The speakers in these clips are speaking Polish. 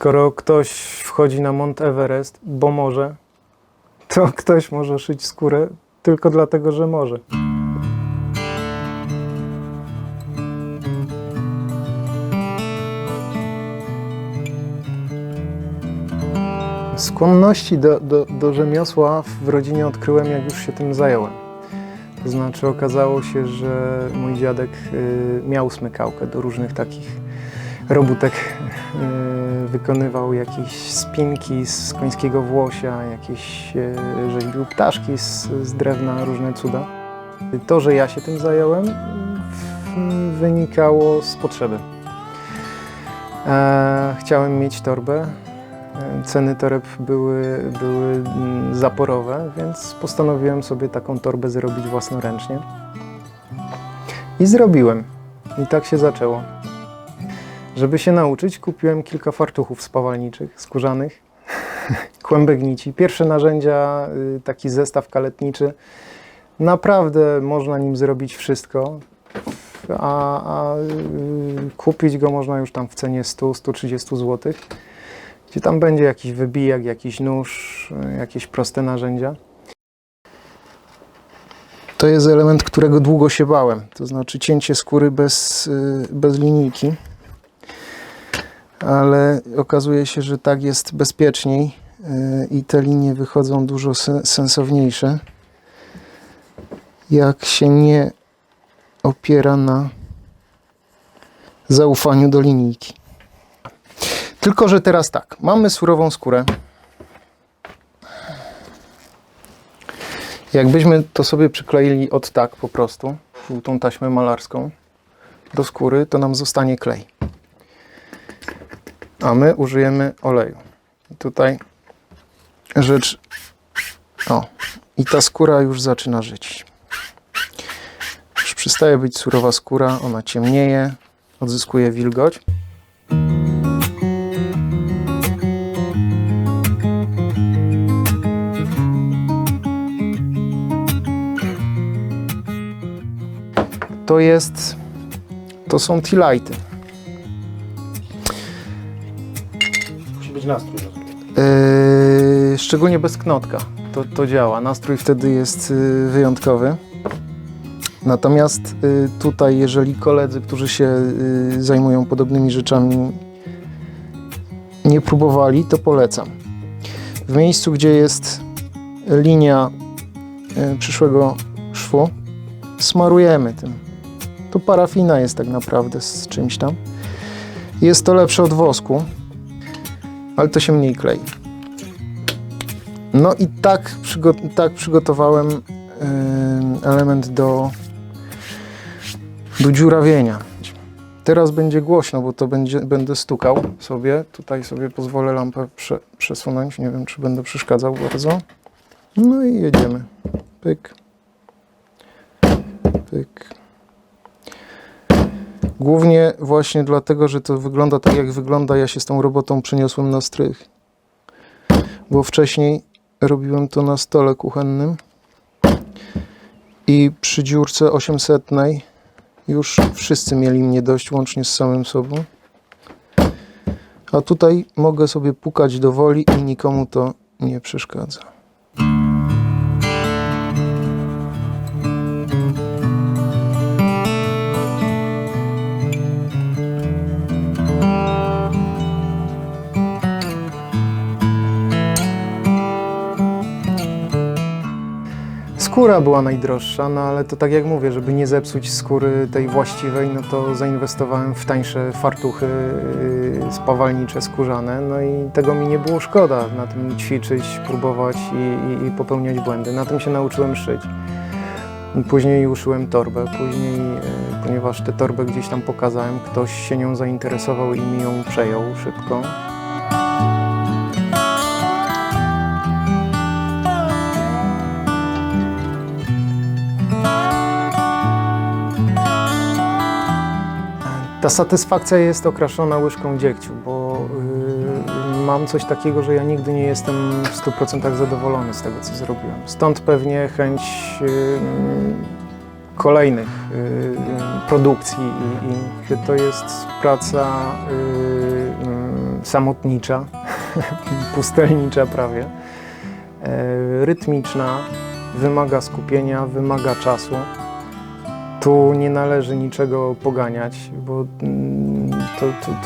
Skoro ktoś wchodzi na Mont Everest, bo może, to ktoś może szyć skórę tylko dlatego, że może. Skłonności do, do, do rzemiosła w rodzinie odkryłem, jak już się tym zająłem. To znaczy okazało się, że mój dziadek y, miał smykałkę do różnych takich robótek. Wykonywał jakieś spinki z końskiego włosia, jakieś y, rzeźbił ptaszki z, z drewna, różne cuda. To, że ja się tym zająłem, wynikało z potrzeby. E, chciałem mieć torbę. E, Ceny toreb były, były mm, zaporowe, więc postanowiłem sobie taką torbę zrobić własnoręcznie. I zrobiłem. I tak się zaczęło. Żeby się nauczyć, kupiłem kilka fartuchów spawalniczych, skórzanych, kłębek nici. Pierwsze narzędzia, y, taki zestaw kaletniczy. Naprawdę można nim zrobić wszystko, a, a y, kupić go można już tam w cenie 100-130 zł, gdzie tam będzie jakiś wybijak, jakiś nóż, y, jakieś proste narzędzia. To jest element, którego długo się bałem, to znaczy cięcie skóry bez, bez linijki ale okazuje się, że tak jest bezpieczniej yy, i te linie wychodzą dużo se- sensowniejsze, jak się nie opiera na zaufaniu do linijki. Tylko, że teraz tak, mamy surową skórę. Jakbyśmy to sobie przykleili od tak po prostu, tą taśmę malarską do skóry, to nam zostanie klej a my użyjemy oleju. Tutaj rzecz. O, i ta skóra już zaczyna żyć. Już przestaje być surowa skóra, ona ciemnieje, odzyskuje wilgoć. To jest. To są T-lighty. Nastrój. Yy, szczególnie bez knotka. To, to działa. Nastrój wtedy jest yy, wyjątkowy. Natomiast yy, tutaj, jeżeli koledzy, którzy się yy, zajmują podobnymi rzeczami, nie próbowali, to polecam. W miejscu, gdzie jest linia przyszłego szwu, smarujemy tym. To parafina jest tak naprawdę z czymś tam. Jest to lepsze od wosku ale to się mniej klei. No i tak, przygo- tak przygotowałem em, element do, do dziurawienia. Teraz będzie głośno, bo to będzie, będę stukał sobie. Tutaj sobie pozwolę lampę prze, przesunąć. Nie wiem, czy będę przeszkadzał bardzo. No i jedziemy. Pyk. Pyk. Głównie właśnie dlatego, że to wygląda tak, jak wygląda, ja się z tą robotą przeniosłem na strych. Bo wcześniej robiłem to na stole kuchennym i przy dziurce 800 już wszyscy mieli mnie dość, łącznie z samym sobą. A tutaj mogę sobie pukać do woli i nikomu to nie przeszkadza. Skóra była najdroższa, no ale to tak jak mówię, żeby nie zepsuć skóry tej właściwej, no to zainwestowałem w tańsze fartuchy yy, spawalnicze, skórzane, no i tego mi nie było szkoda na tym ćwiczyć, próbować i, i, i popełniać błędy. Na tym się nauczyłem szyć. Później uszyłem torbę, później, yy, ponieważ tę torbę gdzieś tam pokazałem, ktoś się nią zainteresował i mi ją przejął szybko. Ta satysfakcja jest okraszona łyżką dziegciu, bo yy, mam coś takiego, że ja nigdy nie jestem w 100% zadowolony z tego, co zrobiłem. Stąd pewnie chęć yy, kolejnych yy, produkcji i, i to jest praca yy, yy, samotnicza, pustelnicza prawie, e, rytmiczna, wymaga skupienia, wymaga czasu. Tu nie należy niczego poganiać, bo mm,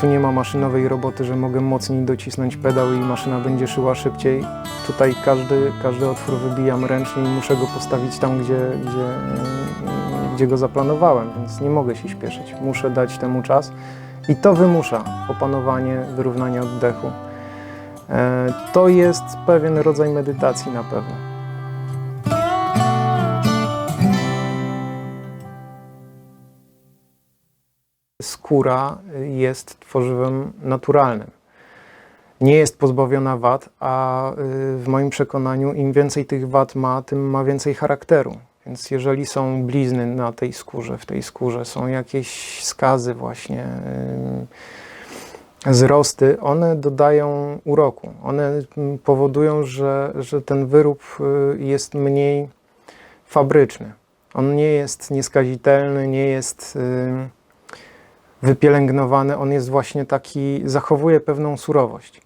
tu nie ma maszynowej roboty, że mogę mocniej docisnąć pedał i maszyna będzie szyła szybciej. Tutaj każdy, każdy otwór wybijam ręcznie i muszę go postawić tam, gdzie, gdzie, mm, gdzie go zaplanowałem, więc nie mogę się śpieszyć. Muszę dać temu czas i to wymusza opanowanie, wyrównanie oddechu. E, To jest pewien rodzaj medytacji na pewno. Skóra jest tworzywem naturalnym. Nie jest pozbawiona wad, a y, w moim przekonaniu im więcej tych wad ma, tym ma więcej charakteru. Więc jeżeli są blizny na tej skórze, w tej skórze są jakieś skazy właśnie, y, wzrosty, one dodają uroku. One mm, powodują, że, że ten wyrób y, jest mniej fabryczny. On nie jest nieskazitelny, nie jest wypielęgnowany, on jest właśnie taki, zachowuje pewną surowość.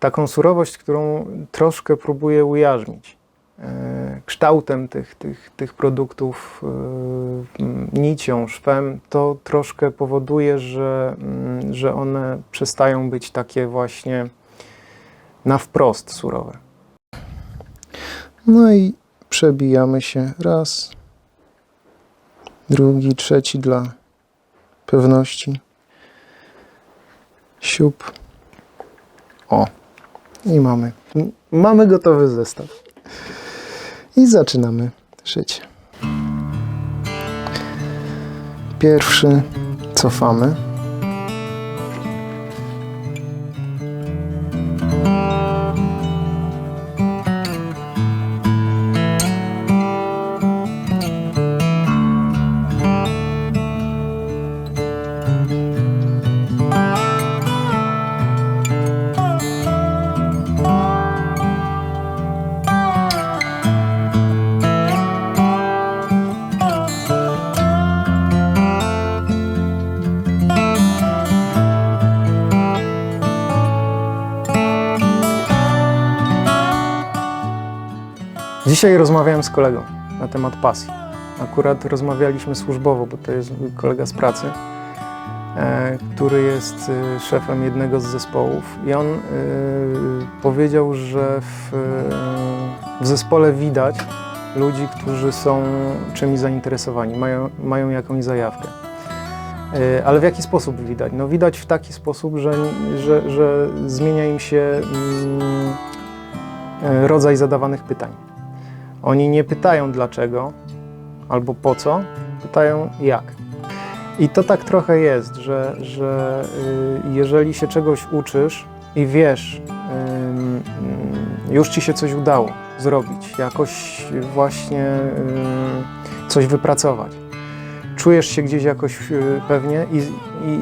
Taką surowość, którą troszkę próbuję ujarzmić. E, Kształtem tych, tych, tych produktów, e, nicią, szwem, to troszkę powoduje, że, mm, że one przestają być takie właśnie na wprost surowe. No i przebijamy się raz, drugi, trzeci dla pewności. Siup. O. I mamy. Mamy gotowy zestaw. I zaczynamy szyć. Pierwszy cofamy. Dzisiaj rozmawiałem z kolegą na temat pasji. Akurat rozmawialiśmy służbowo, bo to jest mój kolega z pracy, e, który jest e, szefem jednego z zespołów i on e, powiedział, że w, w zespole widać ludzi, którzy są czymś zainteresowani, mają, mają jakąś zajawkę. Ale w jaki sposób widać? No widać w taki sposób, że, że, że zmienia im się mm, rodzaj zadawanych pytań. Oni nie pytają dlaczego albo po co, pytają jak. I to tak trochę jest, że, że y, jeżeli się czegoś uczysz i wiesz, już ci się coś udało zrobić, jakoś właśnie ym, coś wypracować, czujesz się gdzieś jakoś y, pewnie i,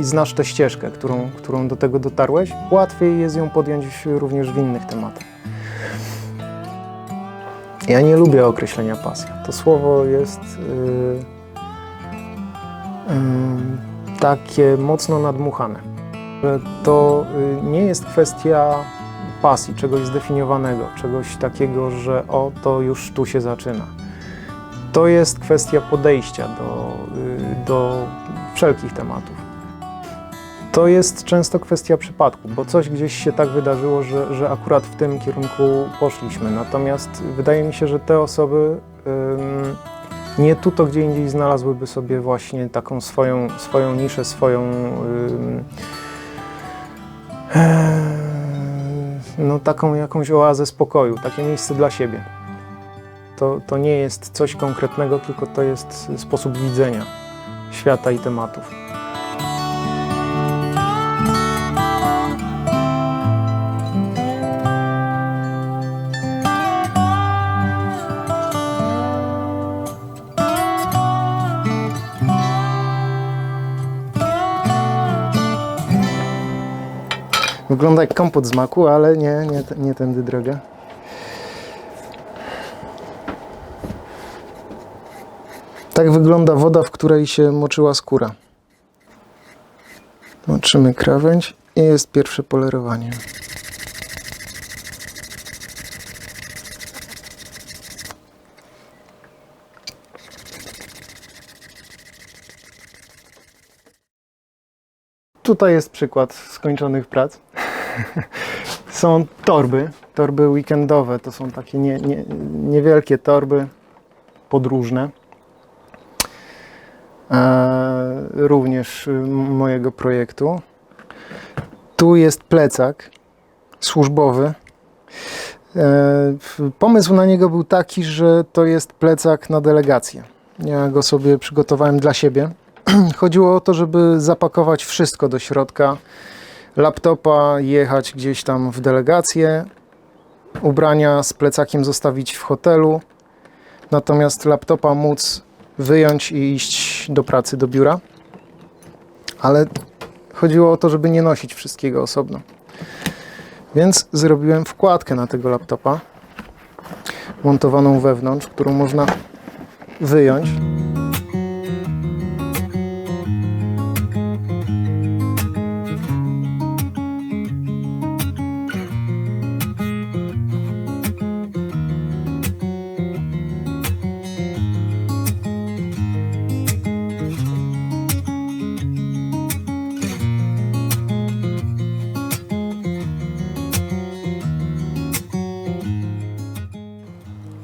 i znasz tę ścieżkę, którą, którą do tego dotarłeś, łatwiej jest ją podjąć również w innych tematach. Ja nie lubię określenia pasja. To słowo jest yy, yy, takie mocno nadmuchane. To yy, nie jest kwestia pasji, czegoś zdefiniowanego, czegoś takiego, że o, to już tu się zaczyna. To jest kwestia podejścia do, yy, do wszelkich tematów. To jest często kwestia przypadku, bo coś gdzieś się tak wydarzyło, że, że akurat w tym kierunku poszliśmy. Natomiast wydaje mi się, że te osoby ym, nie tu, to gdzie indziej znalazłyby sobie właśnie taką swoją, swoją niszę, swoją ym, e, no, taką jakąś oazę spokoju, takie miejsce dla siebie. To, to nie jest coś konkretnego, tylko to jest sposób widzenia świata i tematów. Wygląda jak kompot z maku, ale nie, nie, nie tędy droga. Tak wygląda woda, w której się moczyła skóra. Moczymy krawędź I jest pierwsze polerowanie. Tutaj jest przykład skończonych prac. są torby, torby weekendowe. To są takie nie, nie, niewielkie torby podróżne. E, również mojego projektu. Tu jest plecak służbowy. E, pomysł na niego był taki, że to jest plecak na delegację. Ja go sobie przygotowałem dla siebie. Chodziło o to, żeby zapakować wszystko do środka laptopa, jechać gdzieś tam w delegację, ubrania z plecakiem zostawić w hotelu, natomiast laptopa móc wyjąć i iść do pracy, do biura. Ale chodziło o to, żeby nie nosić wszystkiego osobno. Więc zrobiłem wkładkę na tego laptopa, montowaną wewnątrz, którą można wyjąć.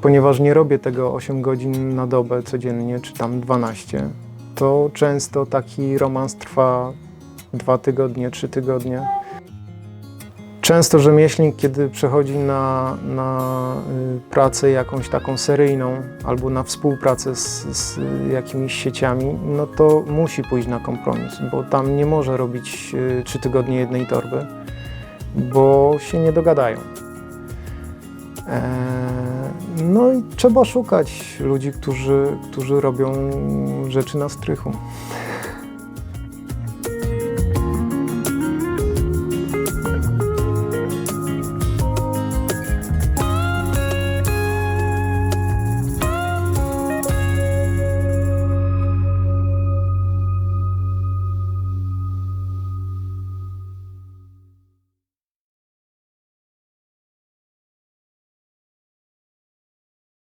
Ponieważ nie robię tego 8 godzin na dobę codziennie, czy tam 12, to często taki romans trwa 2 tygodnie, 3 tygodnie. Często rzemieślnik, kiedy przechodzi na, na y, pracę jakąś taką seryjną albo na współpracę z, z jakimiś sieciami, no to musi pójść na kompromis, bo tam nie może robić 3 tygodnie jednej torby, bo się nie dogadają. Eee, No i trzeba szukać ludzi, którzy, którzy robią rzeczy na strychu.